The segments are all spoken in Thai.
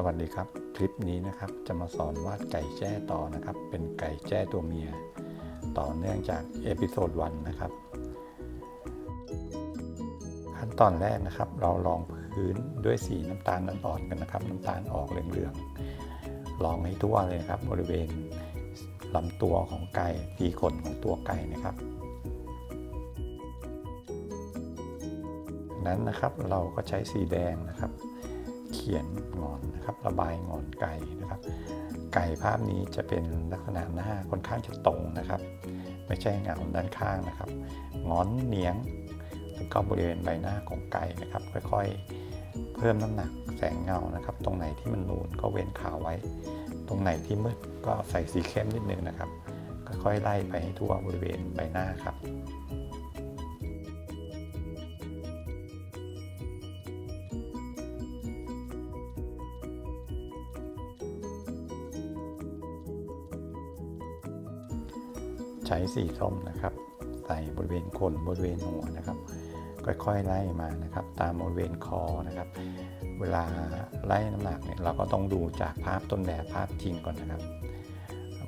สวัสดีครับ คลิปนี้นะครับจะมาสอนวาดไก่แจ้ต่อนะครับ เป็นไก่แจ้ตัวเมีย ต่อเนื่องจากเอพิโซดวันนะครับ ขั้นตอนแรกนะครับ เราลองพื้นด้วยสีน้ำตาลอ่อนๆกันนะครับ น้ำตาลออกเหลืองๆลองให้ทั่วเลยครับ บริเวณลำตัวของไก่ทีขนของตัวไก่นะครับนั้นนะครับเราก็ใช้สีแดงนะครับ ขียนงอนนะครับระบายงอนไก่นะครับ ไก่ภาพนี้จะเป็นลักษณะหน้าค่อนข้างจะตรงนะครับ ไม่ใช่เงาด้านข้างนะครับงอนเนียงแล้วก็บริเวณใบหน้าของไก่นะครับ ค่อยๆ เพิ่มน้ำหนักแสงเงานะครับ ตรงไหนที่มันนูนก็เว้นขาวไว้ ตรงไหนที่มืดก็ใส่สีเข้มนิดนึงนะครับค่อยๆไล่ไปให้ทั่วบริเวณใบหน้าครับ ใช้สีส้มนะครับ ใส่บริเวณคนบริเวณหัวนะครับ ค่อยๆไล่มานะครับ ตามบริเวณคอนะครับ เวลาไล่น้ำหนักเนี่ยเราก็ต้องดูจากภาพต้นแบบภาพจริงก่อนนะครับ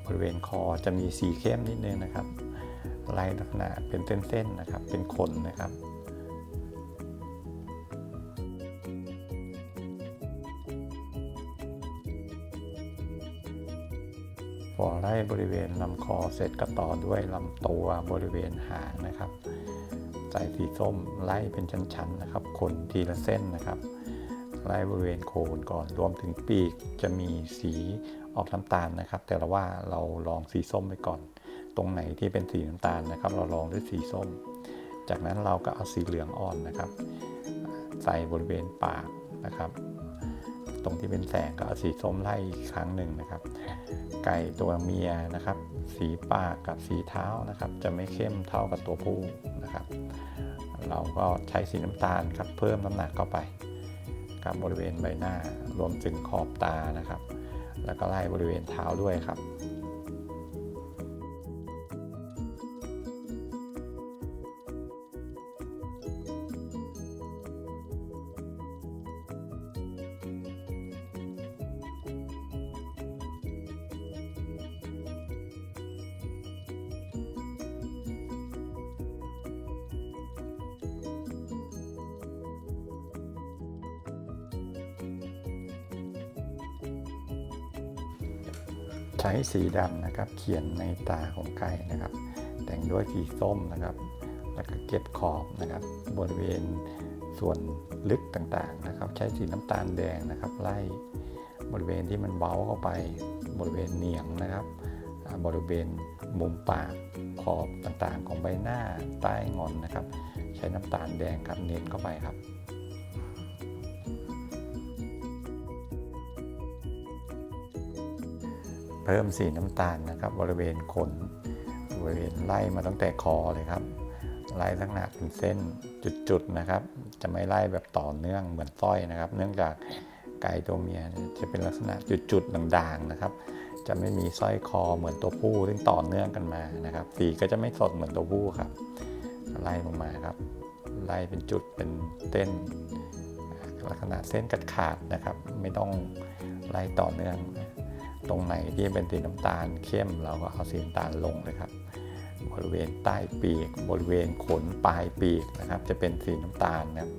บริเวณคอจะมีสีเข้มนิดนึงนะครับไล่ลักษณะเป็นเส้นๆนะครับ เป็นขนนะครับ อไล่บริเวณลำคอเสร็จก็ต่อด้วยลำตัวบริเวณหางนะครับใส่สีส้มไล่เป็นชั้นๆนะครับขนทีละเส้นนะครับ ไล่บริเวณโคนก่อนรวมถึงปีกจะมีสีออกน้ำตาลนะครับ แต่ละว่าเราลองสีส้มไปก่อน ตรงไหนที่เป็นสีน้ำตาลนะครับ เราลองด้วยสีส้ม จากนั้นเราก็เอาสีเหลืองอ่อนนะครับ ใส่บริเวณปากนะครับ ตรงที่เป็นแสงก็เอาสีส้มไล่อีกครั้งหนึ่งนะครับ ไก่ตัวเมียนะครับ สีปากกับสีเท้านะครับ จะไม่เข้มเท่ากับตัวผู้นะครับ เราก็ใช้สีน้ำตาลครับเพิ่มน้ำหนักเข้าไปกับบริเวณใบหน้ารวมถึงขอบตานะครับ แล้วก็ไล่บริเวณเท้าด้วยครับ ใช้สีดำนะครับ เขียนในตาของไก่นะครับ แต่งด้วยสีส้มนะครับ แล้วก็เก็บขอบนะครับ บริเวณส่วนลึกต่างๆนะครับ ใช้สีน้ำตาลแดงนะครับ ไล่บริเวณที่มันเบ้าเข้าไป บริเวณเหนียงนะครับ บริเวณมุมปากขอบต่างๆ ของใบหน้าใต้งอนนะครับ ใช้น้ำตาลแดงครับเน้นเข้าไปครับ เพิ่มสีน้ำตาลนะครับ บริเวณขนบริเวณไล่มาตั้งแต่คอเลยครับไล่ลักษณะเป็นเส้นจุดๆนะครับ จะไม่ไล่แบบต่อเนื่องเหมือนสร้อยนะครับ เนื่องจากไก่ตัวเมียจะเป็นลักษณะจุดๆด่างๆนะครับ จะไม่มีสร้อยคอเหมือนตัวผู้ซึ่งต่อเนื่องกันมานะครับ สีก็จะไม่สดเหมือนตัวผู้ครับไล่ลงมาครับ ไล่เป็นจุดเป็นเส้นลักษณะเส้นขาดนะครับ ไม่ต้องไล่ต่อเนื่อง ตรงไหนที่เป็นสีน้ำตาลเข้มเราก็เอาสีน้ำตาลลงเลยครับบริเวณใต้ปีก บริเวณขนปลายปีกนะครับ จะเป็นสีน้ำตาลนะครับ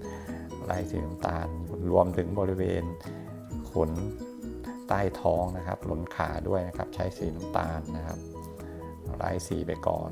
ไล่สีน้ำตาลรวมถึงบริเวณขนใต้ท้องนะครับหลนขาด้วยนะครับ ใช้สีน้ำตาลนะครับไล่สีไปก่อน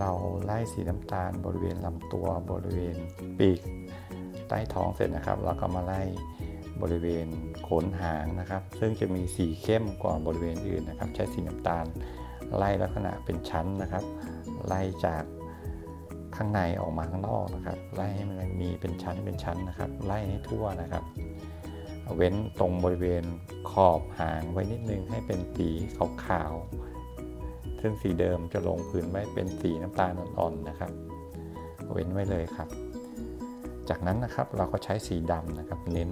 เราไล่สีน้ำตาล บริเวณลำตัวบริเวณปีกใต้ท้องเสร็จนะครับ เราก็มาไล่บริเวณโขนหางนะครับ ซึ่งจะมีสีเข้มกว่าบริเวณอื่นนะครับ ใช้สีน้ำตาลไล่ลักษณะเป็นชั้นนะครับ ไล่จากข้างในออกมาข้างนอกนะครับ ไล่ให้มันมีเป็นชั้นเป็นชั้นนะครับ ไล่ให้ทั่วนะครับ เว้นตรงบริเวณขอบหางไว้นิดนึงให้เป็นสีขาวๆ ซึ่งสีเดิมจะลงพื้นไว้เป็นสีน้ำตาลอ่อนๆนะครับ เว้นไว้เลยครับ จากนั้นนะครับเราก็ใช้สีดำนะครับ เน้น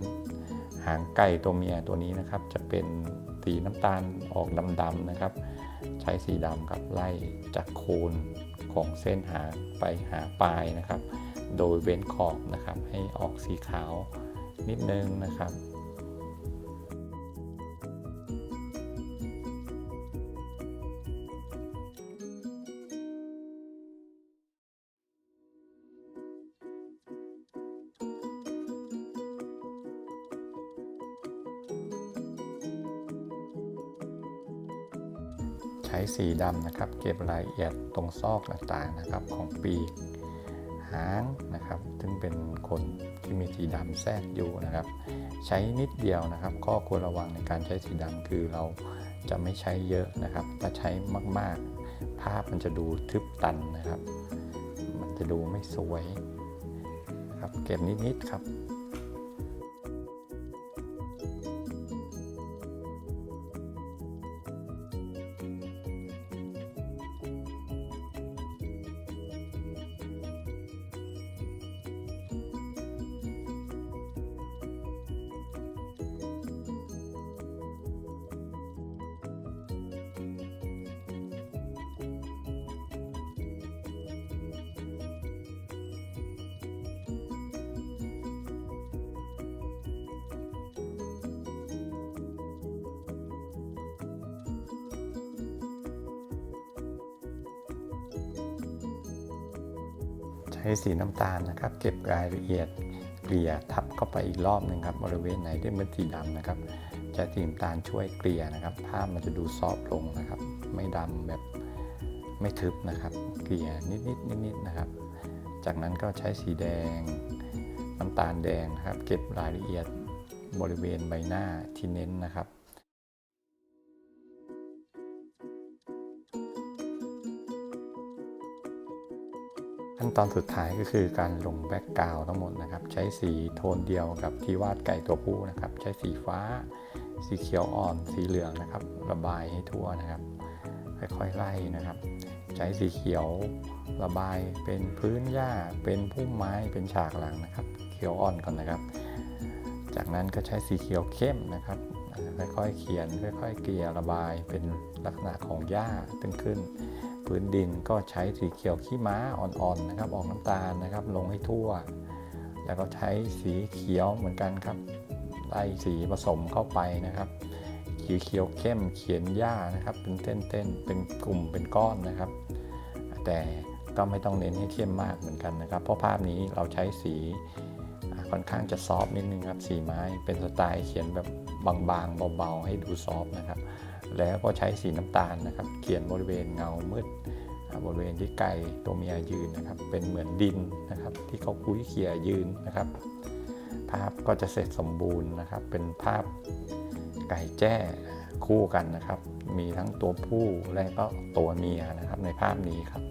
หางไก่ตัวเมียตัวนี้นะครับ จะเป็นสีน้ำตาลออกดำๆนะครับ ใช้สีดำครับไล่จากโคนของเส้นหางไปหาปลายนะครับ โดยเว้นขอบนะครับ ให้ออกสีขาวนิดนึงนะครับ ใช้สีดำนะครับ เก็บรายละเอียดตรงซอกต่างๆนะครับของปีกหางนะครับ ซึ่งเป็นขนที่มีสีดำแทรกอยู่นะครับ ใช้นิดเดียวนะครับ ข้อควรระวังในการใช้สีดำคือเราจะไม่ใช้เยอะนะครับ ถ้าใช้มากๆ ภาพมันจะดูทึบตันนะครับ มันจะดูไม่สวยนะครับ เก็บนิดๆครับ ช้สีน้ำตาลนะครับ เก็บรายละเอียดเกลี่ยทับเข้าไปอีกรอบหนึ่งครับบริเวณไหนที่เป็นสีดำนะครับใช้สีน้ำตาลช่วยเกลี่ยนะครับภาพมันจะดูซอฟต์ลงนะครับ ไม่ดำแบบไม่ทึบนะครับ เกลี่ยนิดๆนิดๆนะครับ จากนั้นก็ใช้สีแดง น้ำตาลแดงนะครับ เก็บรายละเอียดบริเวณใบหน้าที่เน้นนะครับ ขั้นตอนสุดท้ายก็คือการลงแบ็กกราวทั้งหมดนะครับ ใช้สีโทนเดียวกับที่วาดไก่ตัวผู้นะครับ ใช้สีฟ้า สีเขียวอ่อน สีเหลืองนะครับ ระบายให้ทั่วนะครับ ค่อยๆไล่นะครับ ใช้สีเขียวระบายเป็นพื้นหญ้า เป็นพุ่มไม้ เป็นฉากหลังนะครับ เขียวอ่อนก่อนนะครับ จากนั้นก็ใช้สีเขียวเข้มนะครับ ค่อยๆเขียน ค่อยๆเกลี่ยระบายเป็นลักษณะของหญ้าตึงขึ้น พื้นดินก็ใช้สีเขียวขี้ม้าอ่อนๆนะครับ ออกน้ำตาลนะครับ ลงให้ทั่ว แล้วก็ใช้สีเขียวเหมือนกันครับไล่สีผสมเข้าไปนะครับสีเขียวเข้มเขียนหญ้านะครับ เป็นเส้นๆเป็นกลุ่มเป็นก้อนนะครับ แต่ก็ไม่ต้องเน้นให้เข้มมากเหมือนกันนะครับ เพราะภาพนี้เราใช้สีค่อนข้างจะซอฟนิดนึงครับ สีไม้เป็นสไตล์เขียนแบบบางๆเบาๆให้ดูซอฟนะครับ แล้วก็ใช้สีน้ำตาลนะครับ เขียนบริเวณเงามืดบริเวณที่ไก่ตัวเมียยืนนะครับ เป็นเหมือนดินนะครับ ที่เขาคุ้ยเขี่ยยืนนะครับ ภาพก็จะเสร็จสมบูรณ์นะครับ เป็นภาพไก่แจ้คู่กันนะครับ มีทั้งตัวผู้และก็ตัวเมียนะครับในภาพนี้ครับ